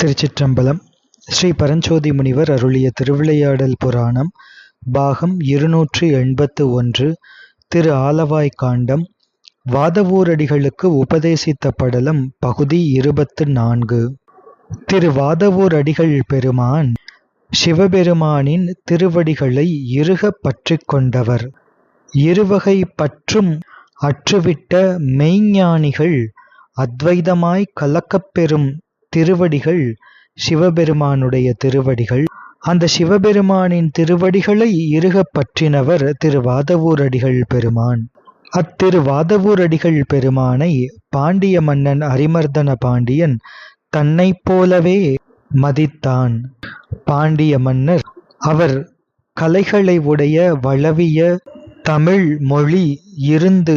திருச்சிற்றம்பலம் ஸ்ரீ பரஞ்சோதி முனிவர் அருளிய திருவிளையாடல் புராணம் பாகம் இருநூற்று எண்பத்து ஒன்று திரு ஆலவாய் காண்டம் வாதவூரடிகளுக்கு உபதேசித்த படலம் பகுதி இருபத்து நான்கு. திரு வாதவூரடிகள் பெருமான் சிவபெருமானின் திருவடிகளை இருக பற்றி கொண்டவர். இருவகை பற்றும் அற்றுவிட்ட மெய்ஞானிகள் அத்வைதமாய் கலக்கப்பெறும் திருவடிகள் சிவபெருமானுடைய திருவடிகள். அந்த சிவபெருமானின் திருவடிகளை இறுகப் பற்றினவர் திருவாதவூரடிகள் பெருமான். அத்திருவாதவூரடிகள் பெருமானை பாண்டிய மன்னன் அரிமர்தன பாண்டியன் தன்னைப் போலவே மதித்தான். பாண்டிய மன்னர் அவர் கலைகளை உடைய வளவிய தமிழ் மொழி இருந்து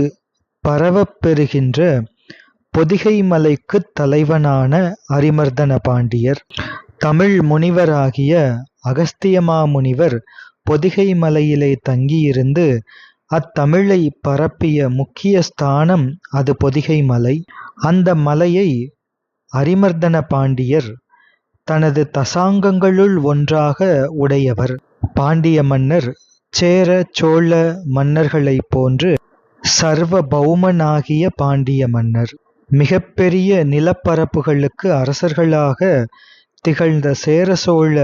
பரவப் பெறுகின்ற பொதிகை மலைக்குத் தலைவனான அரிமர்தன பாண்டியர் தமிழ் முனிவராகிய அகஸ்தியமா முனிவர் பொதிகை மலையிலே தங்கியிருந்து அத்தமிழை பரப்பிய முக்கிய ஸ்தானம் அது பொதிகை மலை அந்த மலையை அரிமர்தன பாண்டியர் தனது தசாங்கங்களுள் ஒன்றாக உடையவர். பாண்டிய மன்னர் சேர சோழ மன்னர்களைப் போன்று சர்வ பௌமனாகிய பாண்டிய மன்னர். மிகப்பெரிய நிலப்பரப்புகளுக்கு அரசர்களாக திகழ்ந்த சேர சோழ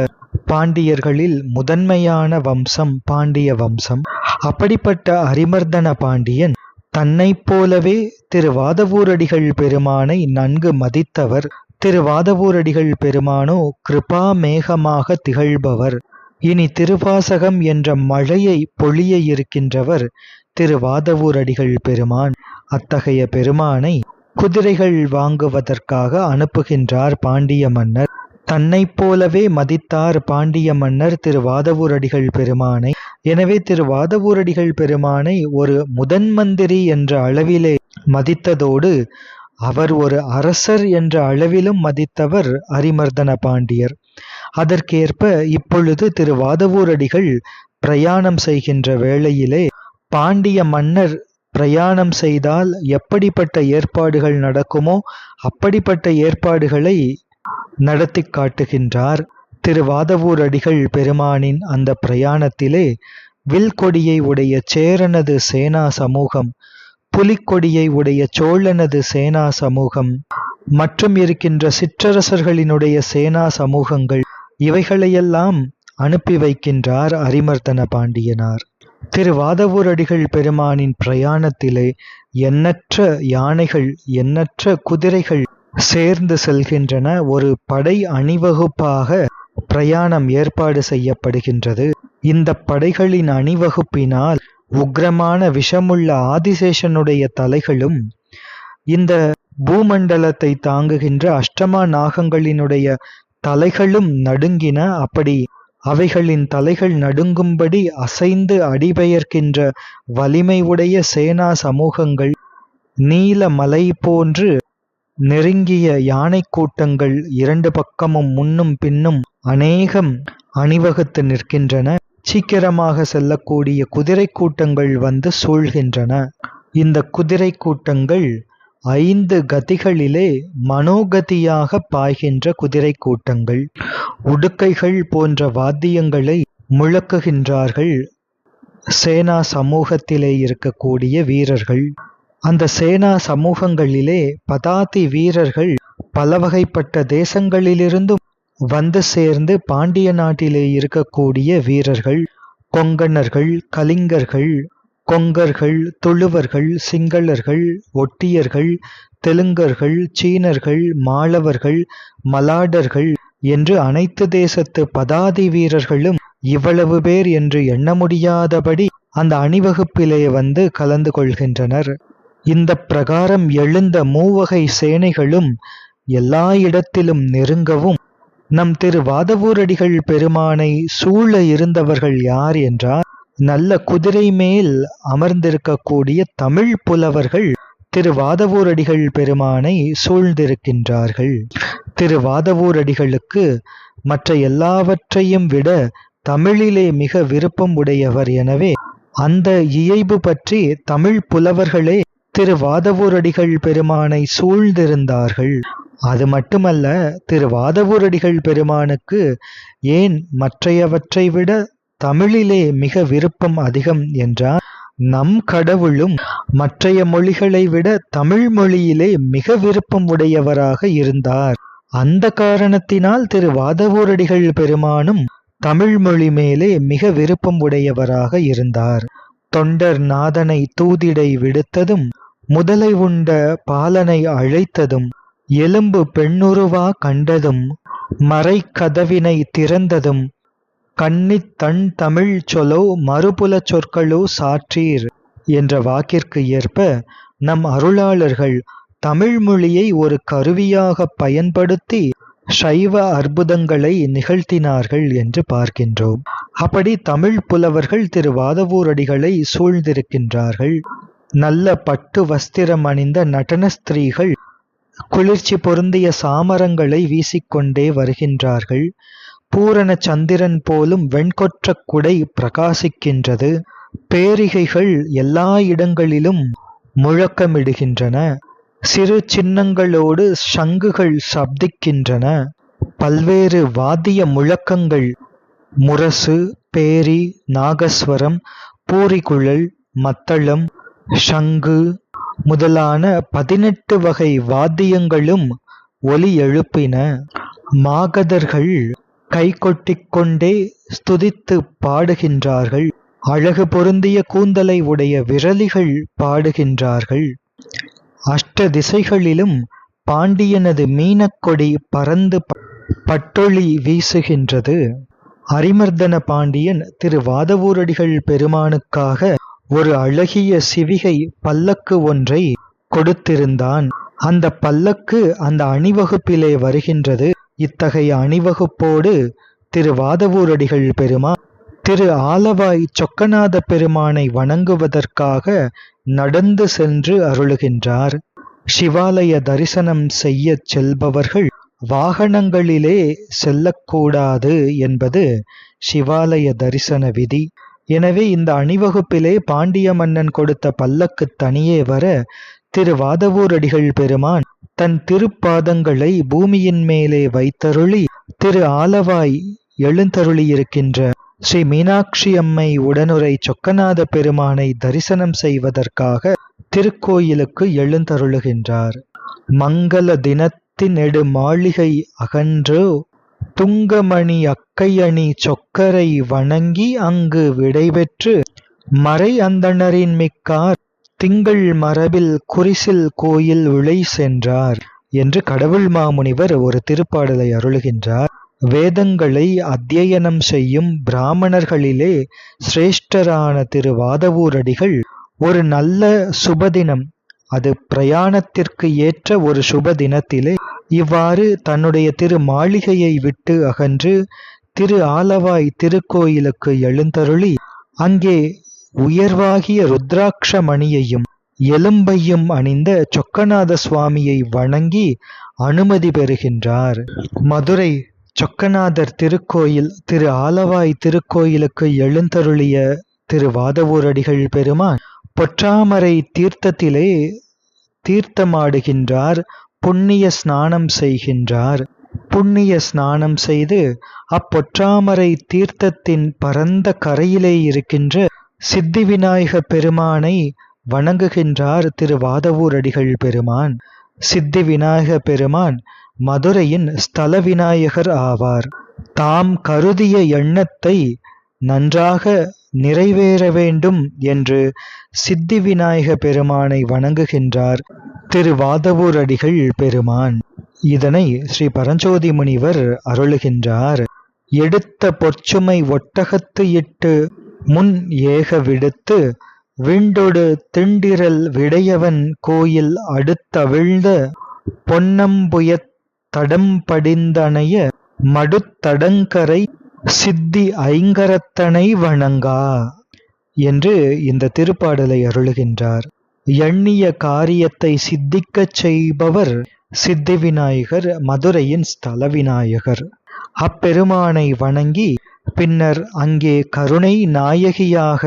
பாண்டியர்களில் முதன்மையான வம்சம் பாண்டிய வம்சம். அப்படிப்பட்ட அரிமர்தன பாண்டியன் தன்னைப் போலவே திரு வாதவூரடிகள் பெருமானை நன்கு மதித்தவர். திரு வாதவூரடிகள் பெருமானோ கிருபா மேகமாக திகழ்பவர். இனி திருவாசகம் என்ற மழையை பொழிய இருக்கின்றவர் திரு வாதவூரடிகள் பெருமான். அத்தகைய பெருமானை குதிரைகள் வாங்குவதற்காக அனுப்புகின்றார் பாண்டிய மன்னர். தன்னைப் போலவே மதித்தார் பாண்டிய மன்னர் திரு வாதவூரடிகள் பெருமானை. எனவே திரு வாதவூரடிகள் பெருமானை ஒரு முதன்மந்திரி என்ற அளவிலே மதித்ததோடு அவர் ஒரு அரசர் என்ற அளவிலும் மதித்தவர் அரிமர்தன பாண்டியர். அதற்கேற்ப இப்பொழுது திரு வாதவூரடிகள் பிரயாணம் செய்கின்ற வேளையிலே பாண்டிய மன்னர் பிரயாணம் செய்தால் எப்படிப்பட்ட ஏற்பாடுகள் நடக்குமோ அப்படிப்பட்ட ஏற்பாடுகளை நடத்தி காட்டுகின்றார். திருவாதவூர் அடிகள் பெருமானின் அந்த பிரயாணத்திலே வில்கொடியை உடைய சேரனது சேனா சமூகம் புலிக்கொடியை உடைய சோழனது சேனா சமூகம் மற்றும் இருக்கின்ற சிற்றரசர்களினுடைய சேனா சமூகங்கள் இவைகளையெல்லாம் அனுப்பி வைக்கின்றார் அரிமர்தன பாண்டியனார். திருவாதவூரடிகள் பெருமானின் பிரயாணத்திலே எண்ணற்ற யானைகள் எண்ணற்ற குதிரைகள் சேர்ந்து செல்கின்றன. ஒரு படை அணிவகுப்பாக பிரயாணம் ஏற்பாடு செய்யப்படுகின்றது. இந்த படைகளின் அணிவகுப்பினால் உக்ரமான விஷமுள்ள ஆதிசேஷனுடைய தலைகளும் இந்த பூமண்டலத்தை தாங்குகின்ற அஷ்டமா நாகங்களினுடைய தலைகளும் நடுங்கின. அப்படி அவைகளின் தலைகள் நடுங்கும்படி அசைந்து அடிபெயர்க்கின்ற வலிமை உடைய சேனா சமூகங்கள் நீல மலை போன்று நெருங்கிய யானை கூட்டங்கள் இரண்டு பக்கமும் முன்னும் பின்னும் அநேகம் அணிவகுத்து நிற்கின்றன. சீக்கிரமாக செல்லக்கூடிய குதிரை கூட்டங்கள் வந்து சூழ்கின்றன. இந்த குதிரை கூட்டங்கள் ஐந்து கதிகளிலே மனோகதியாக பாய்கின்ற குதிரை கூட்டங்கள் உடுக்கைகள் போன்ற வாத்தியங்களை முழக்குகின்றார்கள். சேனா சமூகத்திலே இருக்கக்கூடிய வீரர்கள். அந்த சேனா சமூகங்களிலே பதாதி வீரர்கள் பல வகைப்பட்ட தேசங்களிலிருந்தும் வந்து சேர்ந்து பாண்டிய நாட்டிலே இருக்கக்கூடிய வீரர்கள் கொங்கணர்கள் கலிங்கர்கள் கொங்கர்கள் துளுவர்கள் சிங்களர்கள் ஒட்டியர்கள் தெலுங்கர்கள் சீனர்கள் மாளவர்கள் மலாடர்கள் என்று அனைத்து தேசத்து பதாதி வீரர்களும் இவ்வளவு பேர் என்று எண்ண முடியாதபடி அந்த அணிவகுப்பிலே வந்து கலந்து கொள்கின்றனர். இந்த பிரகாரம் எழுந்த மூவகை சேனைகளும் எல்லா இடத்திலும் நெருங்கவும் நம் திரு வாதவூரடிகள் பெருமானை சூழ இருந்தவர்கள் யார் என்றால் நல்ல குதிரை மேல் அமர்ந்திருக்கக்கூடிய தமிழ் புலவர்கள் திரு வாதவூரடிகள் பெருமானை சூழ்ந்திருக்கின்றார்கள். திரு வாதவூரடிகளுக்கு மற்ற எல்லாவற்றையும் விட தமிழிலே மிக விருப்பம் உடையவர் எனவே அந்த இயைபு பற்றி தமிழ் புலவர்களே திரு வாதவூரடிகள் பெருமானை சூழ்ந்திருந்தார்கள். அது மட்டுமல்ல திரு வாதவூரடிகள் பெருமானுக்கு ஏன் மற்றையவற்றை விட தமிழிலே மிக விருப்பம் அதிகம் என்றால் நம் கடவுளும் மற்றைய மொழிகளை விட தமிழ் மொழியிலே மிக விருப்பம் உடையவராக இருந்தார். அந்த காரணத்தினால் திரு வாதவூரடிகள் பெருமானும் தமிழ் மொழி மேலே மிக விருப்பம் உடையவராக இருந்தார். தொண்டர் நாதனை தூதிடை விடுத்ததும் முதலை உண்ட பாலனை அழைத்ததும் எலும்பு பெண்ணுருவா கண்டதும் மறைக்கதவினை திறந்ததும் கன்னித் தன் தமிழ் சொலோ மறுபுலச் சொற்களோ சாற்றீர் என்ற வாக்கிற்கு ஏற்ப நம் அருளாளர்கள் தமிழ் மொழியை ஒரு கருவியாக பயன்படுத்தி சைவ அற்புதங்களை நிகழ்த்தினார்கள் என்று பார்க்கின்றோம். அப்படி தமிழ் புலவர்கள் திரு வாதவூரடிகளை சூழ்ந்திருக்கின்றார்கள். நல்ல பட்டு வஸ்திரம் அணிந்த நடன ஸ்திரீகள் குளிர்ச்சி பொருந்திய சாமரங்களை வீசிக்கொண்டே வருகின்றார்கள். பூரண சந்திரன் போலும் வெண்கொற்ற குடை பிரகாசிக்கின்றது. பேரிகைகள் எல்லா இடங்களிலும் முழக்கமிடுகின்றன. சிறு சின்னங்களோடு சங்குகள் சப்திக்கின்றன. பல்வேறு வாத்திய முழக்கங்கள் முரசு பேரி நாகஸ்வரம் பூரிகுழல் மத்தளம் சங்கு முதலான பதினெட்டு வகை வாத்தியங்களும் ஒலி எழுப்பின. மாகதர்கள் கைகொட்டிக் கொண்டே ஸ்துதித்து பாடுகின்றார்கள். அழகு பொருந்திய கூந்தலை உடைய விரலிகள் பாடுகின்றார்கள். அஷ்ட திசைகளிலும் பாண்டியனது மீனக்கொடி பறந்து பட்டொளி வீசுகின்றது. அரிமர்தன பாண்டியன் திரு வாதவூரடிகள் பெருமானுக்காக ஒரு அழகிய சிவிகை பல்லக்கு ஒன்றை கொடுத்திருந்தான். அந்த பல்லக்கு அந்த அணிவகுப்பிலே வருகின்றது. இத்தகைய அணிவகுப்போடு திரு வாதவூரடிகள் பெருமான் திரு ஆலவாய் சொக்கநாத பெருமானை வணங்குவதற்காக நடந்து சென்று அருளுகின்றார். சிவாலய தரிசனம் செய்யச் செல்பவர்கள் வாகனங்களிலே செல்லக்கூடாது என்பது சிவாலய தரிசன விதி. எனவே இந்த அணிவகுப்பிலே பாண்டிய மன்னன் கொடுத்த பல்லக்கு தனியே வர திரு வாதவூரடிகள் பெருமான் தன் திருப்பாதங்களை பூமியின் மேலே வைத்தருளி திரு ஆலவாய் எழுந்தருளியிருக்கின்ற ஸ்ரீ மீனாட்சி அம்மை உடனுரை சொக்கநாத பெருமானை தரிசனம் செய்வதற்காக திருக்கோயிலுக்கு எழுந்தருளுகின்றார். மங்கள தினத்தினெடு மாளிகை அகன்றோ துங்கமணி அக்கையணி சொக்கரை வணங்கி அங்கு விடைபெற்று மறை அந்தணரின் மிக்கார் திங்கள் மரபில் குறிசில் கோயில் விளை சென்றார் என்று கடவுள் மாமுனிவர் ஒரு திருப்பாடலை அருளுகின்றார். வேதங்களை அத்தியனம் செய்யும் பிராமணர்களிலே சிரேஷ்டரான திரு வாதவூரடிகள் ஒரு நல்ல சுபதினம் அது பிரயாணத்திற்கு ஏற்ற ஒரு சுப தினத்திலே இவ்வாறு தன்னுடைய திரு மாளிகையை விட்டு அகன்று திரு ஆலவாய் திருக்கோயிலுக்கு எழுந்தருளி அங்கே உயர்வாகிய ருத்ராட்ச மணியையும் எலும்பையும் அணிந்த சொக்கநாத சுவாமியை வணங்கி அனுமதி பெறுகின்றார். மதுரை சொக்கநாதர் திருக்கோயில் திரு ஆலவாய் திருக்கோயிலுக்கு எழுந்தருளிய திரு வாதவூரடிகள் பெருமான் பொற்றாமரை தீர்த்தத்திலே தீர்த்தமாடுகின்றார் புண்ணிய ஸ்நானம் செய்கின்றார். புண்ணிய ஸ்நானம் செய்து அப்பொற்றாமரை தீர்த்தத்தின் பரந்த கரையிலே இருக்கின்ற சித்தி விநாயக பெருமானை வணங்குகின்றார் திரு வாதவூரடிகள் பெருமான். சித்தி விநாயக பெருமான் மதுரையின் ஸ்தல விநாயகர் ஆவார். தாம் கருதிய எண்ணத்தை நன்றாக நிறைவேற வேண்டும் என்று சித்தி விநாயக பெருமானை வணங்குகின்றார் திரு வாதவூரடிகள் பெருமான். இதனை ஸ்ரீ பரஞ்சோதி முனிவர் அருளுகின்றார். எடுத்த பொற்சுமை ஒட்டகத்து இட்டு முன் ஏக விடுத்து விண்டொடு திண்டிரல் விடையவன் கோயில் அடுத்தவிழ்ந்த பொன்னம்புயத் தடம்படிந்தனைய மடுத்தடங்கரை சித்தி ஐங்கரத்தனை வணங்கா என்று இந்த திருப்பாடலை அருளுகின்றார். எண்ணிய காரியத்தை சித்திக்கச் செய்பவர் சித்தி விநாயகர் மதுரையின் ஸ்தல விநாயகர் அப்பெருமானை வணங்கி பின்னர் அங்கே கருணை நாயகியாக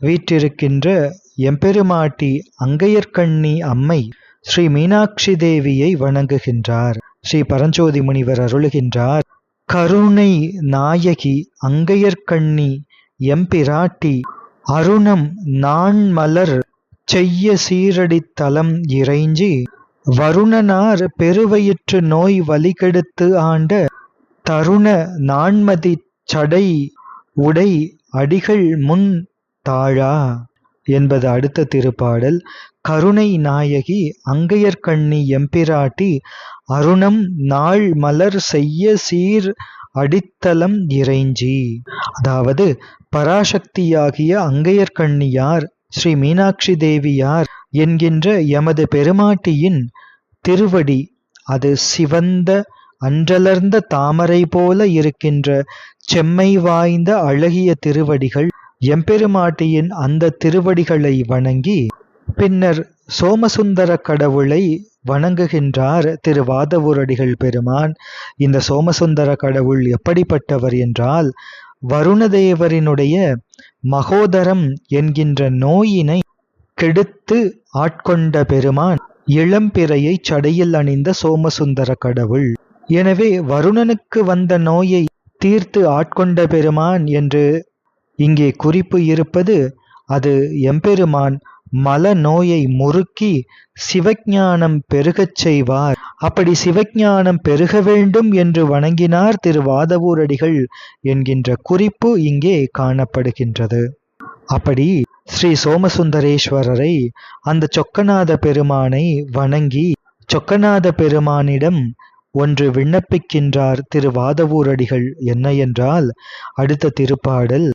வீற்றிருக்கின்ற எம்பெருமாட்டி அங்கையர்கண்ணி அம்மை ஸ்ரீ மீனாட்சி தேவியை வணங்குகின்றார். ஸ்ரீ பரஞ்சோதி முனிவர் அருளுகின்றார். கருணை நாயகி அங்கையர்கண்ணி எம்பிராட்டி அருணம் நான்மலர் செய்ய சீரடித் தலம் இறைஞ்சி வருணனார் பெருவயிற்று நோய் வலிகெடுத்து ஆண்ட தருண நான்மதி சடை உடை அடிகள் முன் தாழா என்பது அடுத்த திருப்பாடல். கருணை நாயகி அங்கையர்கண்ணி எம்பிராட்டி அருணம் நாள் மலர் செய்ய சீர் அடித்தளம் இறைஞ்சி. அதாவது பராசக்தியாகிய அங்கையர்கண்ணியார் ஸ்ரீ மீனாட்சி தேவியார் என்கின்ற எமது பெருமாட்டியின் திருவடி அது சிவந்த அன்றலர்ந்த தாமரை போல இருக்கின்ற செம்மை வாய்ந்த அழகிய திருவடிகள் எம்பெருமாட்டியின் அந்த திருவடிகளை வணங்கி பின்னர் சோமசுந்தர கடவுளை வணங்குகின்றார் திருவாதவூரடிகள் பெருமான். இந்த சோமசுந்தர கடவுள் எப்படிப்பட்டவர் என்றால் வருணதேவரினுடைய மகோதரம் என்கின்ற நோயினை கெடுத்து ஆட்கொண்ட பெருமான் இளம்பிறையை சடையில் அணிந்த சோமசுந்தர கடவுள். எனவே வருணனுக்கு வந்த நோயை தீர்த்து ஆட்கொண்ட பெருமான் என்று இங்கே குறிப்பு இருப்பது அது எம்பெருமான் மல நோயை முறுக்கி சிவஞானம் பெருகச் செய்வார். அப்படி சிவஞானம் பெருக வேண்டும் என்று வணங்கினார் திரு வாதவூரடிகள் என்கின்ற குறிப்பு இங்கே காணப்படுகின்றது. அப்படி ஸ்ரீ சோமசுந்தரேஸ்வரரை அந்த சொக்கநாத பெருமானை வணங்கி சொக்கநாத பெருமானிடம் ஒன்று விண்ணப்பிக்கின்றார் திரு வாதவூரடிகள் என்ன என்றால் அடுத்த திருப்பாடல்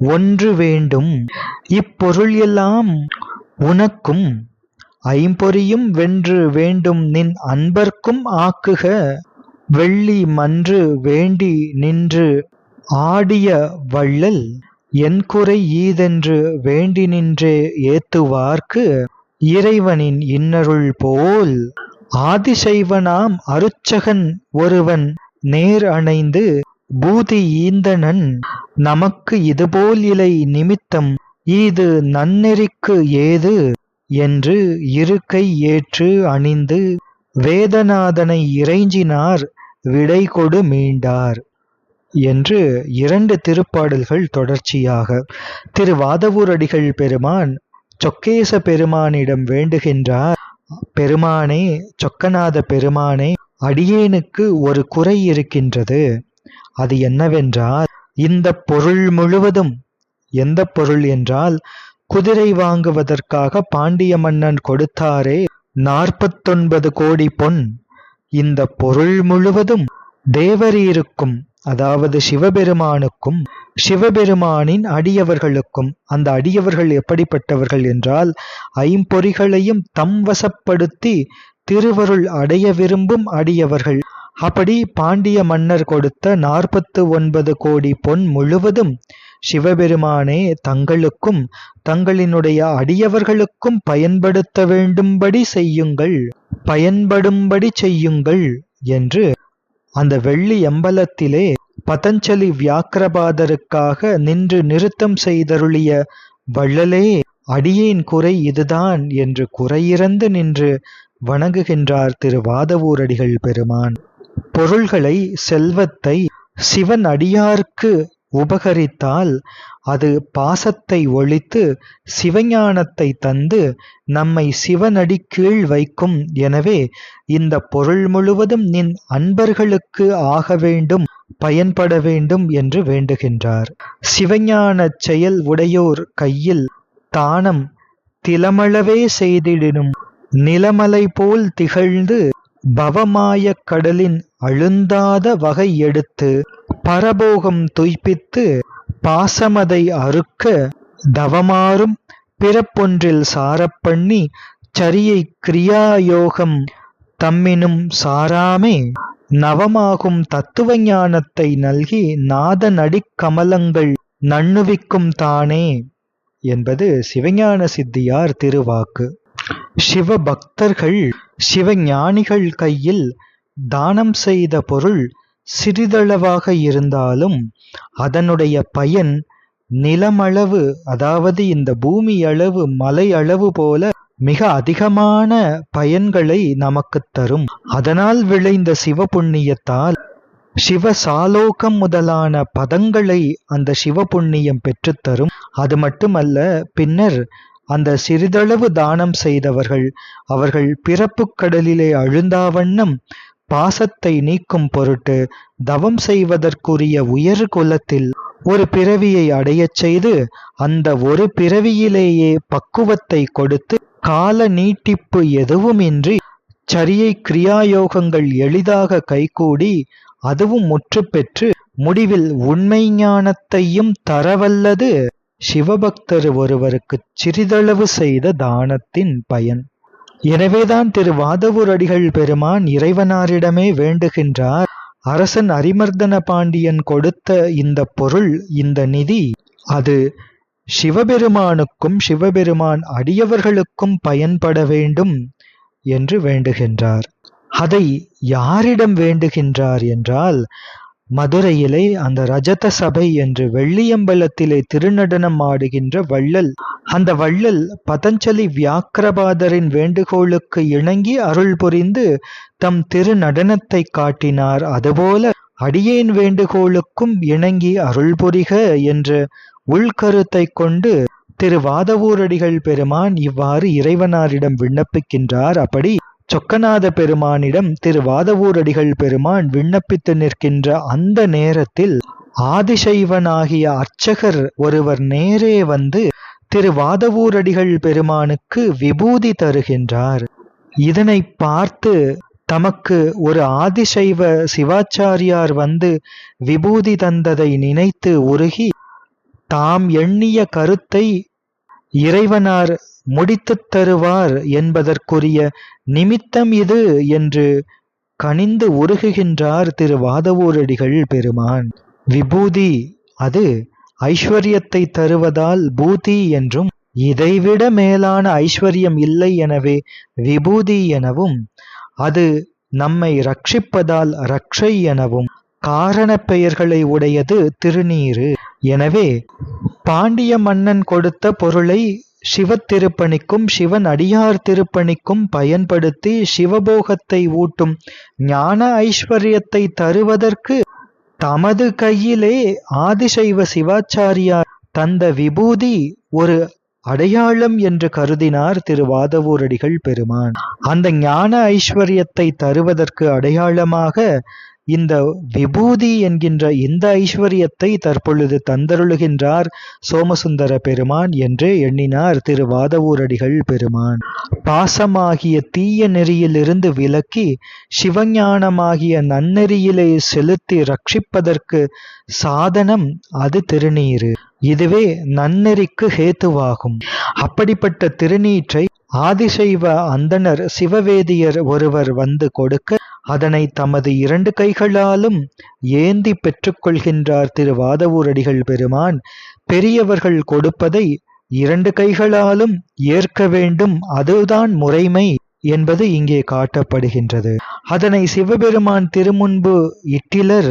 ஒன்று வேண்டும் இப்பொருள் எல்லாம் உனக்கும் ஐம்பொறியும் வென்று வேண்டும் நின் அன்பர்க்கும் ஆக்குக வெள்ளி மன்று வேண்டி நின்று ஆடிய வள்ளல் என் குறை ஈதென்று வேண்டி நின்றே ஏத்துவார்க்கு இறைவனின் இன்னருள் போல் ஆதிசைவனாம் அருச்சகன் ஒருவன் நேர் அணைந்து பூதி ஈந்தனன் நமக்கு இதுபோல் இலை நிமித்தம் ஈது நன்னெறிக்கு ஏது? என்று இருக்கை ஏற்று அணிந்து வேதநாதனை இறைஞ்சினார் விடை கொடு மீண்டார் என்று இரண்டு திருப்பாடல்கள் தொடர்ச்சியாக. திரு வாதவூரடிகள் பெருமான் சொக்கேச பெருமானிடம் வேண்டுகின்றார் பெருமானே சொக்கநாத பெருமானே அடியேனுக்கு ஒரு குறை இருக்கின்றது. அது என்னவென்றால் இந்த பொருள் முழுவதும் எந்த பொருள் என்றால் குதிரை வாங்குவதற்காக பாண்டிய மன்னன் கொடுத்தாரே நாற்பத்தொன்பது கோடி பொன். இந்த பொருள் முழுவதும் தேவரீருக்கும். அதாவது சிவபெருமானுக்கும் சிவபெருமானின் அடியவர்களுக்கும் அந்த அடியவர்கள் எப்படிப்பட்டவர்கள் என்றால் ஐம்பொறிகளையும் தம் வசப்படுத்தி திருவருள் அடைய விரும்பும் அடியவர்கள். அப்படி பாண்டிய மன்னர் கொடுத்த நாற்பத்து ஒன்பது கோடி பொன் முழுவதும் சிவபெருமானே தங்களுக்கும் தங்களினுடைய அடியவர்களுக்கும் பயன்படுத்த வேண்டும்படி செய்யுங்கள். பயன்படும்படி செய்யுங்கள் என்று அந்த வெள்ளி எம்பலத்திலே பதஞ்சலி வியாக்கிரபாதருக்காக நின்று நிறுத்தம் செய்தருளிய வள்ளலே அடியேன் குறை இதுதான் என்று குறையிறந்து நின்று வணங்குகின்றார் திரு வாதவூரடிகள் பெருமான். பொருள்களை செல்வத்தை சிவன் அடியார்க்கு உபகரித்தால் அது பாசத்தை ஒழித்து சிவஞானத்தை தந்து நம்மை சிவனடி கீழ் வைக்கும். எனவே இந்த பொருள் முழுவதும் நின் அன்பர்களுக்கு ஆக வேண்டும் பயன்பட வேண்டும் என்று வேண்டுகின்றார். சிவஞான செயல் உடையோர் கையில் தானம் திலமளவே செய்திடினும் நிலமலை போல் திகழ்ந்து பவமாயக் கடலின் அழுந்தாத வகை எடுத்து பரபோகம் துய்ப்பித்து பாசமதை அறுக்க தவமாறும் பிறப்பொன்றில் சாரப்பண்ணி சரியை கிரியாயோகம் தம்மினும் சாராமே நவமாகும் தத்துவ ஞானத்தை நல்கி நாத நடிக்கமலங்கள் நண்ணுவிக்கும் தானே என்பது சிவஞான சித்தியார் திருவாக்கு. சிவபக்தர்கள் சிவஞானிகள் கையில் தானம் செய்த பொருள் சிறிதளவாக இருந்தாலும் அதனுடைய பயன் நிலமளவு அதாவது இந்த பூமி அளவு மலை அளவு போல மிக அதிகமான பயன்களை நமக்கு தரும். அதனால் விளைந்த சிவபுண்ணியத்தால் சிவசாலோகம் முதலான பதங்களை அந்த சிவபுண்ணியம் பெற்றுத்தரும் அது மட்டுமல்ல பின்னர் அந்த சிறிதளவு தானம் செய்தவர்கள் அவர்கள் பிறப்புக் கடலிலே அழுந்தாவண்ணம் பாசத்தை நீக்கும் பொருட்டு தவம் செய்வதற்குரிய உயர் குலத்தில் ஒரு பிறவியை அடையச் செய்து அந்த ஒரு பிறவியிலேயே பக்குவத்தை கொடுத்து கால நீட்டிப்பு எதுவுமின்றி சரியை கிரியாயோகங்கள் எளிதாக கைகூடி அதுவும் முற்று பெற்று முடிவில் உண்மை ஞானத்தையும் தரவல்லது. சிவபக்தர் ஒருவருக்குச் சிறிதளவு செய்த தானத்தின் பயன். எனவேதான் திரு வாதவூரடிகள் பெருமான் இறைவனாரிடமே வேண்டுகின்றார். அரசன் அரிமர்தன பாண்டியன் கொடுத்த இந்த பொருள் இந்த நிதி அது சிவபெருமானுக்கும் சிவபெருமான் அடியவர்களுக்கும் பயன்பட வேண்டும் என்று வேண்டுகின்றார். அதை யாரிடம் வேண்டுகின்றார் என்றால் மதுரையிலே அந்த ரஜத சபை என்று வெள்ளியம்பலத்திலே திருநடனம் ஆடுகின்ற வள்ளல். அந்த வள்ளல் பதஞ்சலி வியாக்கிரபாதரின் வேண்டுகோளுக்கு இணங்கி அருள் புரிந்து தம் திருநடனத்தை காட்டினார். அதுபோல அடியேன் வேண்டுகோளுக்கும் இணங்கி அருள் புரிக என்ற உள்கருத்தை கொண்டு திரு வாதவூரடிகள் பெருமான் இவ்வாறு இறைவனாரிடம் விண்ணப்பிக்கின்றார். அப்படி சொக்கநாத பெருமானிடம் திரு வாதவூரடிகள் பெருமான் விண்ணப்பித்து நிற்கின்ற அந்த நேரத்தில் ஆதிசைவனாகிய அர்ச்சகர் ஒருவர் நேரே வந்து திரு வாதவூரடிகள் பெருமானுக்கு விபூதி தருகின்றார். இதனை பார்த்து தமக்கு ஒரு ஆதிசைவ சிவாச்சாரியார் வந்து விபூதி தந்ததை நினைத்து உருகி தாம் எண்ணிய கருத்தை இறைவனார் முடித்துத் தருவார் என்பதற்குரிய நிமித்தம் இது என்று கனிந்து உருகுகின்றார் திரு வாதவூரடிகள் பெருமான். விபூதி அது ஐஸ்வர்யத்தை தருவதால் பூதி என்றும் இதைவிட மேலான ஐஸ்வர்யம் இல்லை எனவே விபூதி எனவும் அது நம்மை ரட்சிப்பதால் ரக்ஷை எனவும் காரண பெயர்களை உடையது திருநீறு. எனவே பாண்டிய மன்னன் கொடுத்த பொருளை சிவத்திருப்பணிக்கும் சிவன் அடியார் திருப்பணிக்கும் பயன்படுத்தி சிவபோகத்தை ஊட்டும் ஞான ஐஸ்வர்யத்தை தருவதற்கு தமது கையிலே ஆதிசைவ சிவாச்சாரியார் தந்த விபூதி ஒரு அடையாளம் என்று கருதினார் திருவாதவூரடிகள் பெருமான். அந்த ஞான ஐஸ்வர்யத்தை தருவதற்கு அடையாளமாக இந்த விபூதி என்கின்ற இந்த ஐஸ்வர்யத்தை தற்பொழுது தந்தருளுகின்றார் சோமசுந்தர பெருமான் என்று எண்ணினார் திரு வாதவூரடிகள் பெருமான். பாசமாகிய தீய நெறியிலிருந்து விலக்கி சிவஞானமாகிய நன்னெறியிலே செலுத்தி ரட்சிப்பதற்கு சாதனம் அது திருநீரு. இதுவே நன்னெறிக்கு ஹேத்துவாகும். அப்படிப்பட்ட திருநீற்றை ஆதிசைவ அந்தணர் சிவவேதியர் ஒருவர் வந்து கொடுக்க அதனை தமது இரண்டு கைகளாலும் ஏந்தி பெற்றுக்கொள்கின்றார் திரு வாதவூரடிகள் பெருமான். பெரியவர்கள் கொடுப்பதை இரண்டு கைகளாலும் ஏற்க வேண்டும் அதுதான் முறைமை என்பது இங்கே காட்டப்படுகின்றது. அதனை சிவபெருமான் திருமுன்பு இட்டிலர்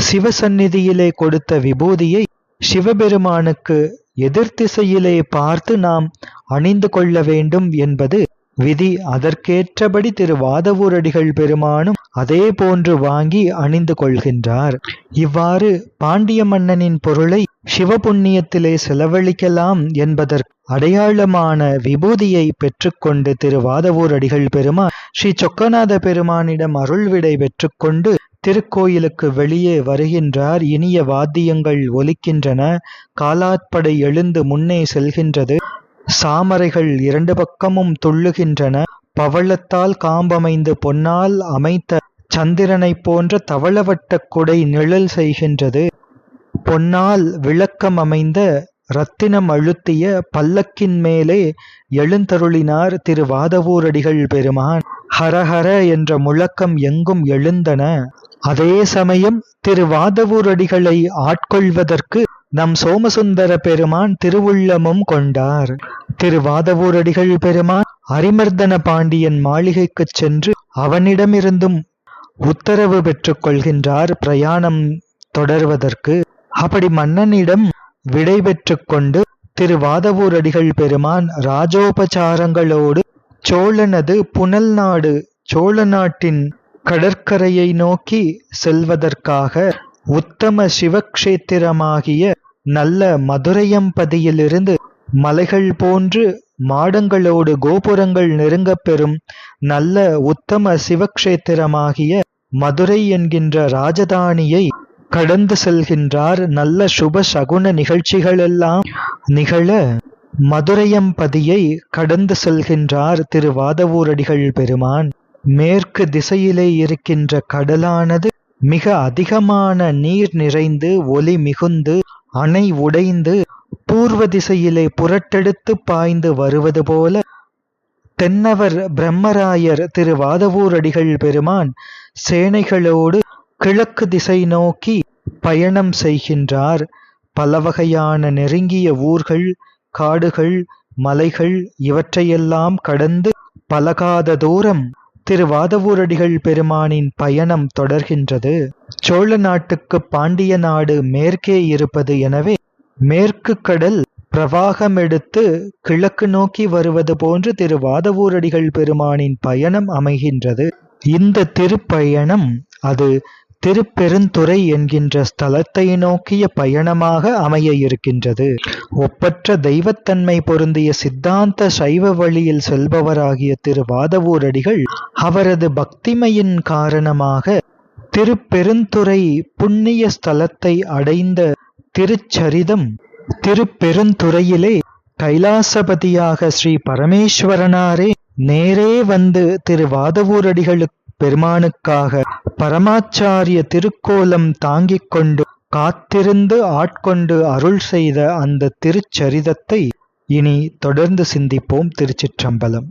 சிவசந்நிதியிலே கொடுத்த விபூதியை சிவபெருமானுக்கு எதிர்த்திசையிலே பார்த்து நாம் அணிந்து கொள்ள வேண்டும் என்பது விதி அதற்கேற்றபடி திரு வாதவூரடிகள் பெருமானும் அதே போன்று வாங்கி அணிந்து கொள்கின்றார். இவ்வாறு பாண்டிய மன்னனின் பொருளை சிவபுண்ணியத்திலே செலவழிக்கலாம் என்பதற்கு அடையாளமான விபூதியை பெற்றுக்கொண்டு திரு வாதவூரடிகள் பெருமான் ஸ்ரீ சொக்கநாத பெருமானிடம் அருள்விடை பெற்றுக்கொண்டு திருக்கோயிலுக்கு வெளியே வருகின்றார். இனிய வாத்தியங்கள் ஒலிக்கின்றன. காலாட்படை எழுந்து முன்னே செல்கின்றது. சாமரைகள் இரண்டு பக்கமும் துள்ளுகின்றன. பவளத்தால் காம்பமைந்து பொன்னால் அமைத்த சந்திரனைப் போன்ற தவளவட்ட குடை நிழல் செய்கின்றது. பொன்னால் விளக்கம் அமைந்த ரத்தினம் அழுத்திய பல்லக்கின் மேலே எழுந்தருளினார் திரு வாதவூரடிகள் பெருமான். ஹரஹர என்ற முழக்கம் எங்கும் எழுந்தன. அதே சமயம் திரு வாதவூரடிகளை ஆட்கொள்வதற்கு நம் சோமசுந்தர பெருமான் திருவுள்ளமும் கொண்டார். திருவாதவூரடிகள் பெருமான் அரிமர்தன பாண்டியன் மாளிகைக்குச் சென்று அவனிடமிருந்தும் உத்தரவு பெற்றுக் கொள்கின்றார் பிரயாணம் தொடர்வதற்கு. அப்படி மன்னனிடம் விடை பெற்றுக் கொண்டு திருவாதவூரடிகள் பெருமான் ராஜோபசாரங்களோடு சோழனது புனல் நாடு சோழ நாட்டின் கடற்கரையை நோக்கி செல்வதற்காக உத்தம சிவக்ஷேத்திரமாகிய நல்ல மதுரையம்பதியிலிருந்து மலைகள் போன்று மாடங்களோடு கோபுரங்கள் நெருங்கப் பெறும் நல்ல உத்தம சிவக்ஷேத்திரமாகிய மதுரை என்கின்ற ராஜதானியை கடந்து செல்கின்றார் நல்ல சுப சகுன நிகழ்ச்சிகளெல்லாம் நிகழ மதுரையம்பதியை கடந்து செல்கின்றார் திருவாதவூரடிகள் பெருமான். மேற்கு திசையிலே இருக்கின்ற கடலானது மிக அதிகமான நீர் நிறைந்து ஒலி மிகுந்து அணை உடைந்து பூர்வ திசையிலே புரட்டெடுத்து பாய்ந்து வருவது போல தென்னவர் பிரம்மராயர் திரு வாதவூரடிகள் பெருமான் சேனைகளோடு கிழக்கு திசை நோக்கி பயணம் செய்கின்றார். பலவகையான நெருங்கிய ஊர்கள் காடுகள் மலைகள் இவற்றையெல்லாம் கடந்து பலகாத தூரம் திருவாதவூரடிகள் பெருமானின் பயணம் தொடர்கின்றது. சோழ நாட்டுக்கு பாண்டிய நாடு மேற்கே இருப்பது எனவே மேற்கு கடல் பிரவாகமெடுத்து கிழக்கு நோக்கி வருவது போன்று திருவாதவூரடிகள் பெருமானின் பயணம் அமைகின்றது. இந்த திருப்பயணம் அது திருப்பெருந்துறை என்கின்ற ஸ்தலத்தை நோக்கிய பயணமாக அமைய இருக்கின்றது. ஒப்பற்ற தெய்வத்தன்மை பொருந்திய சித்தாந்த சைவ வழியில் செல்பவராகிய திருவாதவூரடிகள் அவரது பக்திமையின் காரணமாக திருப்பெருந்துறை புண்ணிய ஸ்தலத்தை அடைந்த திருச்சரிதம் திருப்பெருந்துறையிலே கைலாசபதியாக ஸ்ரீ பரமேஸ்வரனாரே நேரே வந்து திருவாதவூரடிகளுக்கு பெருமானுக்காக பரமாச்சாரிய திருக்கோலம் தாங்கிக் கொண்டு காத்திருந்து ஆட்கொண்டு அருள் செய்த அந்த திருச்சரிதத்தை இனி தொடர்ந்து சிந்திப்போம் திருச்சிற்றம்பலம்.